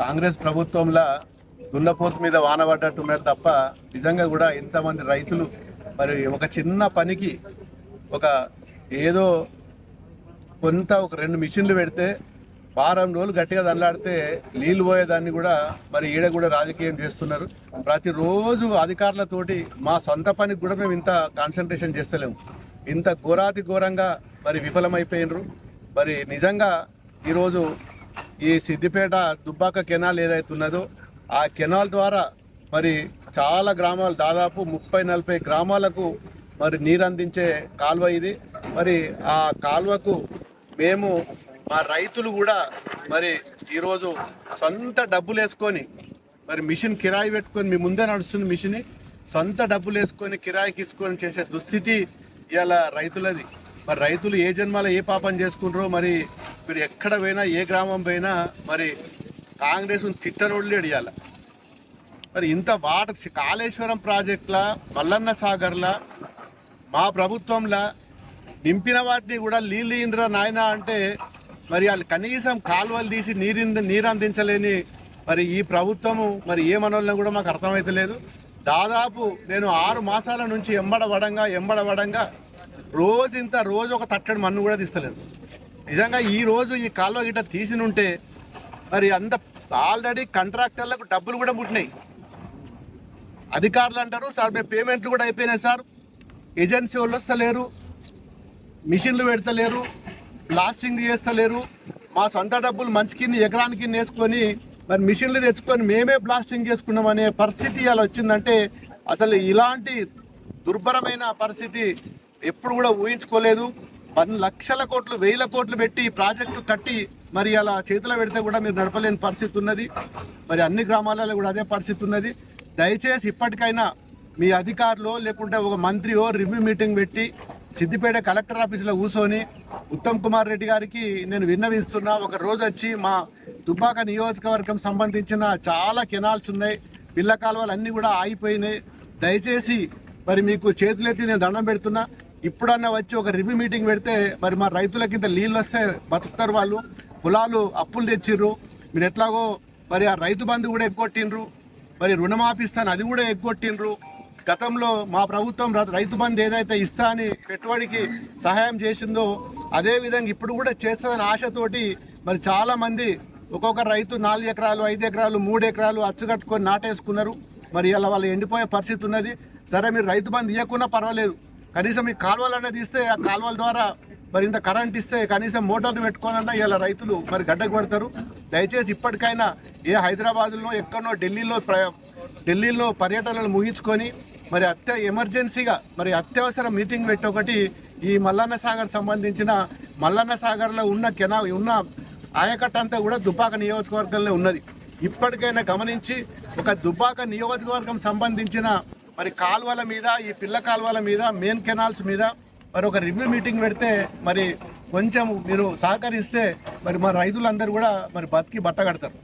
కాంగ్రెస్ ప్రభుత్వంలో దున్నపోతు మీద వాన పడ్డట్టున్నారు తప్ప నిజంగా కూడా ఇంతమంది రైతులు మరి ఒక చిన్న పనికి ఒక ఏదో కొంత ఒక రెండు మిషన్లు పెడితే వారం రోజులు గట్టిగా దండలాడితే నీళ్ళు పోయేదాన్ని కూడా మరి ఈడ కూడా రాజకీయం చేస్తున్నారు. ప్రతిరోజు అధికారులతోటి మా సొంత పనికి కూడా మేము ఇంత కాన్సన్ట్రేషన్ చేస్తలేము. ఇంత ఘోరాతి ఘోరంగా మరి విఫలమైపోయినరు. మరి నిజంగా ఈరోజు ఈ సిద్దిపేట దుబ్బాక కెనాల్ ఏదైతే ఉన్నదో ఆ కెనాల్ ద్వారా మరి చాలా గ్రామాలు దాదాపు ముప్పై నలభై గ్రామాలకు మరి నీరు అందించే కాలువ ఇది. మరి ఆ కాలువకు మేము మా రైతులు కూడా మరి ఈరోజు సొంత డబ్బులు వేసుకొని మరి మిషన్ కిరాయి పెట్టుకొని మీ ముందే నడుస్తుంది మిషన్ సొంత డబ్బులు వేసుకొని కిరాయికి ఇచ్చుకొని చేసే దుస్థితి ఇవాళ రైతులది. మరి రైతులు ఏ జన్మాల ఏ పాపం చేసుకుంటారో మరి మీరు ఎక్కడ పోయినా ఏ గ్రామం పోయినా మరి కాంగ్రెస్ తిట్టనోళ్ళు ఇవాళ మరి ఇంత వాట కాళేశ్వరం ప్రాజెక్టులా మల్లన్న సాగర్లా మా ప్రభుత్వంలా నింపిన వాటిని కూడా నీళ్ళు ఇంద్ర నాయన అంటే మరి వాళ్ళు కనీసం కాలువలు తీసి నీరు నీరు అందించలేని మరి ఈ ప్రభుత్వము మరి ఏమనోళ్ళని కూడా మాకు అర్థమైతలేదు దాదాపు నేను ఆరు మాసాల నుంచి ఎంబడబడంగా ఎంబడబడంగా రోజు ఇంత రోజు ఒక తట్టడి మన్ను కూడా తీస్తలేదు. నిజంగా ఈరోజు ఈ కాలువ గిట్ట తీసినుంటే మరి అంత ఆల్రెడీ కాంట్రాక్టర్లకు డబ్బులు కూడా పుట్టినాయి. అధికారులు అంటారు సార్ మేము పేమెంట్లు కూడా అయిపోయినాయి సార్. ఏజెన్సీ వాళ్ళు వస్తలేరు మిషన్లు పెడతలేరు బ్లాస్టింగ్ చేస్తలేరు. మా సొంత డబ్బులు మంచి కింద ఎకరానికి వేసుకొని మరి మిషన్లు తెచ్చుకొని మేమే బ్లాస్టింగ్ చేసుకున్నాం అనే పరిస్థితి అలా వచ్చిందంటే అసలు ఇలాంటి దుర్భరమైన పరిస్థితి ఎప్పుడు కూడా ఊహించుకోలేదు. పది లక్షల కోట్లు వేల కోట్లు పెట్టి ప్రాజెక్టు కట్టి మరి అలా చేతిలో పెడితే కూడా మీరు నడపలేని పరిస్థితి ఉన్నది. మరి అన్ని గ్రామాలలో కూడా అదే పరిస్థితి ఉన్నది. దయచేసి ఇప్పటికైనా మీ అధికారులు లేకుంటే ఒక మంత్రియో రివ్యూ మీటింగ్ పెట్టి సిద్దిపేట కలెక్టర్ ఆఫీసులో కూర్చొని ఉత్తమ్ కుమార్ రెడ్డి గారికి నేను విన్నవిస్తున్నా. ఒక రోజు వచ్చి మా దుబ్బాక నియోజకవర్గం సంబంధించిన చాలా కెనాల్స్ ఉన్నాయి. పిల్ల కాలువలు అన్నీ కూడా ఆగిపోయినాయి. దయచేసి మరి మీకు చేతులెత్తి నేను దండం పెడుతున్నా. ఇప్పుడన్నా వచ్చి ఒక రివ్యూ మీటింగ్ పెడితే మరి మా రైతులకి ఇంత నీళ్ళు వస్తే బతుకుతారు వాళ్ళు. పొలాలు అప్పులు తెచ్చిర్రు. మీరు ఎట్లాగో మరి ఆ రైతు బంధు కూడా ఎగ్గొట్టిండ్రు. మరి రుణమాఫీ ఇస్తాను అది కూడా ఎగ్గొట్టిండ్రు. గతంలో మా ప్రభుత్వం రైతు బంధు ఏదైతే ఇస్తా అని పెట్టుబడికి సహాయం చేసిందో అదే విధంగా ఇప్పుడు కూడా చేస్తుందని ఆశతోటి మరి చాలామంది ఒక్కొక్క రైతు నాలుగు ఎకరాలు ఐదు ఎకరాలు మూడు ఎకరాలు అచ్చుకట్టుకొని నాటేసుకున్నారు. మరి ఇలా వాళ్ళు ఎండిపోయే పరిస్థితి ఉన్నది. సరే మీరు రైతు బంధు ఇవ్వకున్నా పర్వాలేదు. కనీసం ఈ కాలువలు అనేది ఇస్తే ఆ కాలువల ద్వారా మరి ఇంత కరెంట్ ఇస్తే కనీసం మోటార్లు పెట్టుకోనన్నా ఇలా రైతులు మరి గడ్డకు పడతారు. దయచేసి ఇప్పటికైనా ఏ హైదరాబాద్లో ఎక్కడో ఢిల్లీలో ఢిల్లీలో పర్యటనలు ముగించుకొని మరి అత్య ఎమర్జెన్సీగా మరి అత్యవసర మీటింగ్ పెట్టి ఒకటి ఈ మల్లన్న సాగర్ సంబంధించిన మల్లన్న సాగర్లో ఉన్న కెనా ఉన్న ఆయకట్ట అంతా కూడా దుబ్బాక నియోజకవర్గంలో ఉన్నది. ఇప్పటికైనా గమనించి ఒక దుబ్బాక నియోజకవర్గం సంబంధించిన మరి కాలువల మీద ఈ పిల్ల కాలువల మీద మెయిన్ కెనాల్స్ మీద మరి ఒక రివ్యూ మీటింగ్ పెడితే మరి కొంచెం మీరు సహకరిస్తే మరి మా రైతులందరూ కూడా మరి బతికి బట్ట కడతారు.